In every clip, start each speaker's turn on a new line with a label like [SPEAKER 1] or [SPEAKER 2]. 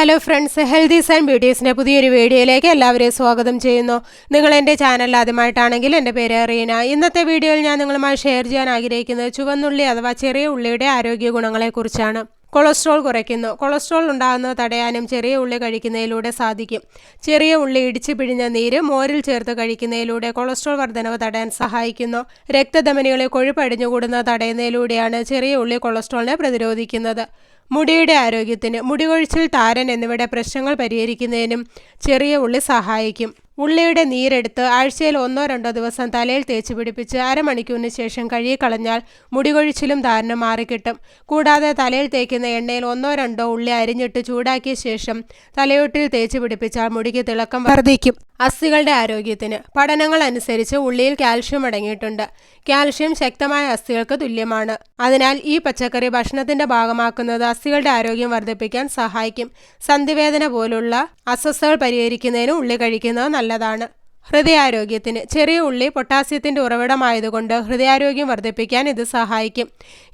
[SPEAKER 1] Hello friends healthies and ബ്യൂട്ടീസിന്റെ പുതിയൊരു വീഡിയോയിലേക്ക് എല്ലാവരെയും സ്വാഗതം ചെയ്യുന്നു. നിങ്ങൾ എന്റെ ചാനൽ ആദ്യമായിട്ടാണെങ്കിൽ എന്റെ പേര് റീന. ഇന്നത്തെ വീഡിയോയിൽ ഞാൻ നിങ്ങളുമായി ഷെയർ ചെയ്യാൻ ആഗ്രഹിക്കുന്നത് ചുവന്നുള്ളി അഥവാ ചെറിയ ഉള്ളിയുടെ ആരോഗ്യ ഗുണങ്ങളെക്കുറിച്ചാണ് കൊളസ്ട്രോൾ കുറയ്ക്കുന്നു. കൊളസ്ട്രോൾ ഉണ്ടാകുന്നത് തടയാനും ചെറിയ ഉള്ളി കഴിക്കുന്നതിലൂടെ സാധിക്കും. ചെറിയ ഉള്ളി ഇടിച്ചു പിഴിഞ്ഞ നീര് മോരിൽ ചേർത്ത് കഴിക്കുന്നതിലൂടെ കൊളസ്ട്രോൾ വർധനവ് തടയാൻ സഹായിക്കുന്നു. രക്തധമനികളെ കൊഴുപ്പടിഞ്ഞുകൂടുന്നത് തടയുന്നതിലൂടെയാണ് ചെറിയ ഉള്ളി കൊളസ്ട്രോളിനെ പ്രതിരോധിക്കുന്നത്. മുടിയുടെ ആരോഗ്യത്തിന് മുടികൊഴിച്ചിൽ താരൻ എന്നിവയുടെ പ്രശ്നങ്ങൾ പരിഹരിക്കുന്നതിനും ചെറിയ ഉള്ളി സഹായിക്കും. ഉള്ളിയുടെ നീരെടുത്ത് ആഴ്ചയിൽ ഒന്നോ രണ്ടോ ദിവസം തലയിൽ തേച്ച് പിടിപ്പിച്ച് അരമണിക്കൂറിന് ശേഷം കഴുകിക്കളഞ്ഞാൽ മുടികൊഴിച്ചിലും ധാരണ മാറിക്കിട്ടും. കൂടാതെ തലയിൽ തേക്കുന്ന എണ്ണയിൽ ഒന്നോ രണ്ടോ ഉള്ളി അരിഞ്ഞിട്ട് ചൂടാക്കിയ ശേഷം തലയോട്ടിൽ തേച്ച് പിടിപ്പിച്ചാൽ മുടിക്ക് തിളക്കം വർദ്ധിക്കും. അസ്ഥികളുടെ ആരോഗ്യത്തിന് പഠനങ്ങൾ അനുസരിച്ച് ഉള്ളിയിൽ കാൽഷ്യം അടങ്ങിയിട്ടുണ്ട്. കാൽഷ്യം ശക്തമായ അസ്ഥികൾക്ക് തുല്യമാണ്. അതിനാൽ ഈ പച്ചക്കറി ഭക്ഷണത്തിന്റെ ഭാഗമാക്കുന്നത് അസ്ഥികളുടെ ആരോഗ്യം വർദ്ധിപ്പിക്കാൻ സഹായിക്കും. സന്ധിവേദന പോലുള്ള അസ്വസ്ഥകൾ പരിഹരിക്കുന്നതിന് ഉള്ളി കഴിക്കുന്നത് നല്ലതാണ്. ഹൃദയാരോഗ്യത്തിന് ചെറിയ ഉള്ളി പൊട്ടാസ്യത്തിന്റെ ഉറവിടമായതുകൊണ്ട് ഹൃദയാരോഗ്യം വർദ്ധിപ്പിക്കാൻ ഇത് സഹായിക്കും.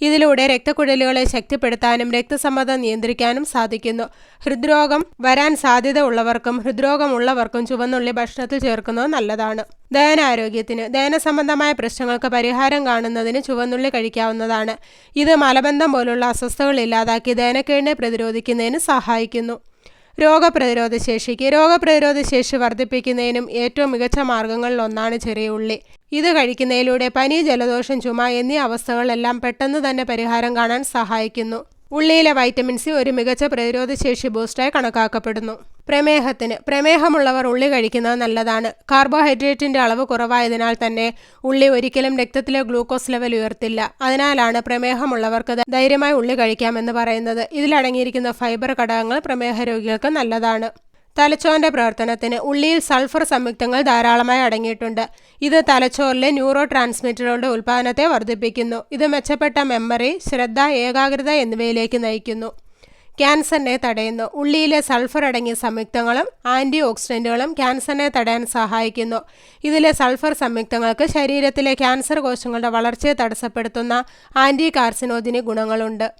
[SPEAKER 1] ഇതിലൂടെ രക്തക്കുഴലുകളെ ശക്തിപ്പെടുത്താനും രക്തസമ്മർദ്ദം നിയന്ത്രിക്കാനും സാധിക്കുന്നു. ഹൃദ്രോഗം വരാൻ സാധ്യത ഉള്ളവർക്കും ഹൃദ്രോഗമുള്ളവർക്കും ചുവന്നുള്ളി ഭക്ഷണത്തിൽ ചേർക്കുന്നത് നല്ലതാണ്. ദഹനാരോഗ്യത്തിന് ദഹന സംബന്ധമായ പ്രശ്നങ്ങൾക്ക് പരിഹാരം കാണുന്നതിന് ചുവന്നുള്ളി കഴിക്കാവുന്നതാണ്. ഇത് മലബന്ധം പോലുള്ള അസ്വസ്ഥതകൾ ഇല്ലാതാക്കി ദഹനക്കേടിനെ പ്രതിരോധിക്കുന്നതിന് സഹായിക്കുന്നു. രോഗപ്രതിരോധ ശേഷിക്ക് രോഗപ്രതിരോധ ശേഷി വർദ്ധിപ്പിക്കുന്നതിനും ഏറ്റവും മികച്ച മാർഗങ്ങളിൽ ഒന്നാണ് ചെറിയ ഉള്ളി. ഇത് കഴിക്കുന്നതിലൂടെ പനി ജലദോഷം ചുമ എന്നീ അവസ്ഥകളെല്ലാം പെട്ടെന്ന് തന്നെ പരിഹാരം കാണാൻ സഹായിക്കുന്നു. ഉള്ളിയിലെ വൈറ്റമിൻ സി ഒരു മികച്ച പ്രതിരോധശേഷി ബൂസ്റ്റായി കണക്കാക്കപ്പെടുന്നു. പ്രമേഹത്തിന് പ്രമേഹമുള്ളവർ ഉള്ളി കഴിക്കുന്നത് നല്ലതാണ്. കാർബോഹൈഡ്രേറ്റിന്റെ അളവ് കുറവായതിനാൽ തന്നെ ഉള്ളി ഒരിക്കലും രക്തത്തിലെ ഗ്ലൂക്കോസ് ലെവൽ ഉയർത്തില്ല. അതിനാലാണ് പ്രമേഹമുള്ളവർക്ക് ധൈര്യമായി ഉള്ളി കഴിക്കാമെന്ന് പറയുന്നത്. ഇതിലടങ്ങിയിരിക്കുന്ന ഫൈബർ ഘടകങ്ങൾ പ്രമേഹ രോഗികൾക്ക് നല്ലതാണ്. തലച്ചോറിന്റെ പ്രവർത്തനത്തിന് ഉള്ളിയിൽ സൾഫർ സംയുക്തങ്ങൾ ധാരാളമായി അടങ്ങിയിട്ടുണ്ട്. ഇത് തലച്ചോറിലെ ന്യൂറോ ട്രാൻസ്മിറ്ററുകളുടെ ഉൽപ്പാദനത്തെ വർദ്ധിപ്പിക്കുന്നു. ഇത് മെച്ചപ്പെട്ട മെമ്മറി ശ്രദ്ധ ഏകാഗ്രത എന്നിവയിലേക്ക് നയിക്കുന്നു. ക്യാൻസറിനെ തടയുന്നു. ഉള്ളിയിലെ സൾഫർ അടങ്ങിയ സംയുക്തങ്ങളും ആന്റി ഓക്സിഡന്റുകളും ക്യാൻസറിനെ തടയാൻ സഹായിക്കുന്നു. ഇതിലെ സൾഫർ സംയുക്തങ്ങൾക്ക് ശരീരത്തിലെ ക്യാൻസർ കോശങ്ങളുടെ വളർച്ചയെ തടസ്സപ്പെടുത്തുന്ന ആന്റി കാർസിനോജിന് ഗുണങ്ങളുണ്ട്.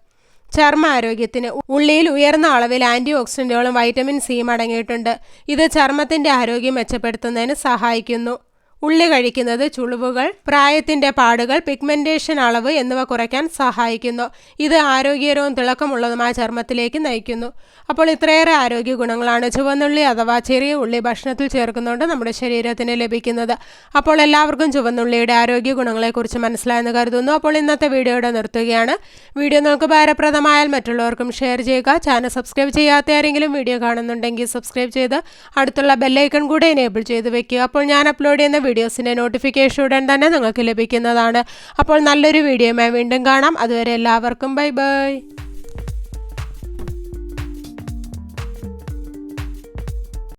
[SPEAKER 1] ചർമ്മ ആരോഗ്യത്തിന് ഉള്ളിയിൽ ഉയർന്ന അളവിൽ ആന്റി ഓക്സിഡന്റുകളും വൈറ്റമിൻ സിയും അടങ്ങിയിട്ടുണ്ട്. ഇത് ചർമ്മത്തിന്റെ ആരോഗ്യം മെച്ചപ്പെടുത്തുന്നതിന് സഹായിക്കുന്നു. ഉള്ളി കഴിക്കുന്നത് ചുളിവുകൾ പ്രായത്തിന്റെ പാടുകൾ പിഗ്മെന്റേഷൻ അളവ് എന്നിവ കുറയ്ക്കാൻ സഹായിക്കുന്നു. ഇത് ആരോഗ്യകരവും തിളക്കമുള്ളതുമായ ചർമ്മത്തിലേക്ക് നയിക്കുന്നു. അപ്പോൾ ഇത്രയേറെ ആരോഗ്യ ഗുണങ്ങളാണ് ചുവന്നുള്ളി അഥവാ ചെറിയ ഉള്ളി ഭക്ഷണത്തിൽ ചേർക്കുന്നതുകൊണ്ട് നമ്മുടെ ശരീരത്തിന് ലഭിക്കുന്നത്. അപ്പോൾ എല്ലാവർക്കും ചുവന്നുള്ളിയുടെ ആരോഗ്യ ഗുണങ്ങളെക്കുറിച്ച് മനസ്സിലായെന്ന് കരുതുന്നു. അപ്പോൾ ഇന്നത്തെ വീഡിയോയുടെ നിർത്തുകയാണ്. വീഡിയോ നിങ്ങൾക്ക് ഭാരപ്രദമായാൽ മറ്റുള്ളവർക്കും ഷെയർ ചെയ്യുക. ചാനൽ സബ്സ്ക്രൈബ് ചെയ്യാത്ത ആരെങ്കിലും വീഡിയോ കാണുന്നുണ്ടെങ്കിൽ സബ്സ്ക്രൈബ് ചെയ്ത് അടുത്തുള്ള ബെല്ലൈക്കൺ കൂടെ എനേബിൾ ചെയ്ത് വെക്കുക. അപ്പോൾ ഞാൻ അപ്ലോഡ് ചെയ്യുന്ന വീഡിയോസിന്റെ നോട്ടിഫിക്കേഷൻ ഉടൻ തന്നെ നിങ്ങൾക്ക് ലഭിക്കുന്നതാണ്. അപ്പോൾ നല്ലൊരു വീഡിയോയുമായി വീണ്ടും കാണാം. അതുവരെ എല്ലാവർക്കും ബൈ ബൈ